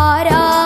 hora.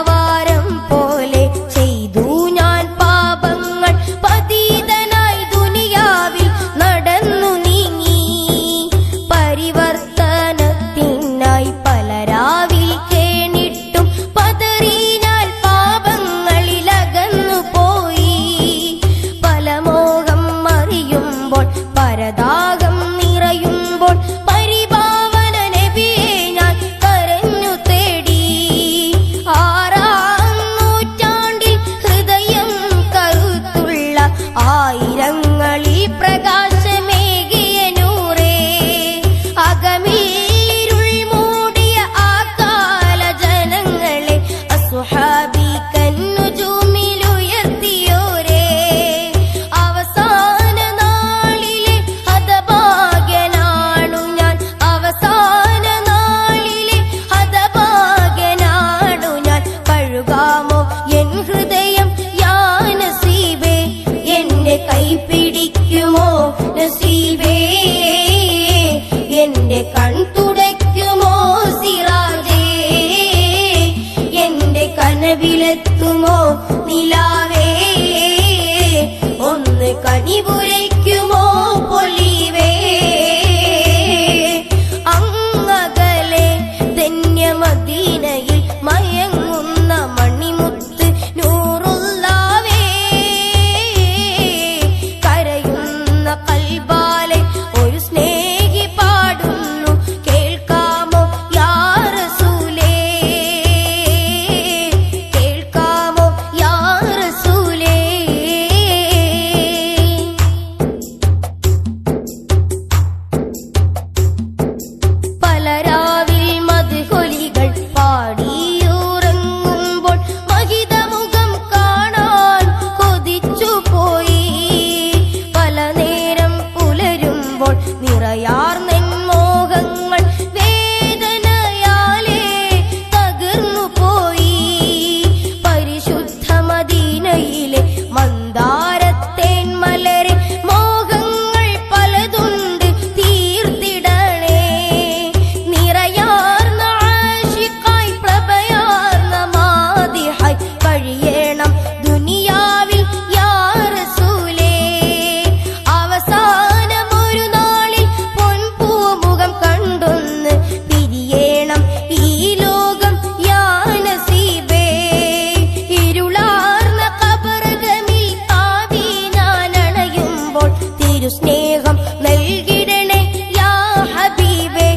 ഒരു സ്നേഹം നൽകിടണേ. യാ ഹബീബേ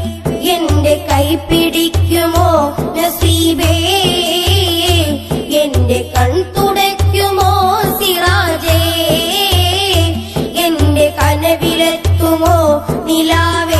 എന്റെ കൈ പിടിക്കുമോ? നസീബേ എന്റെ കൺ തുടയ്ക്കുമോ? സിറാജേ എന്റെ കനവിലെത്തുമോ? നിലാവേ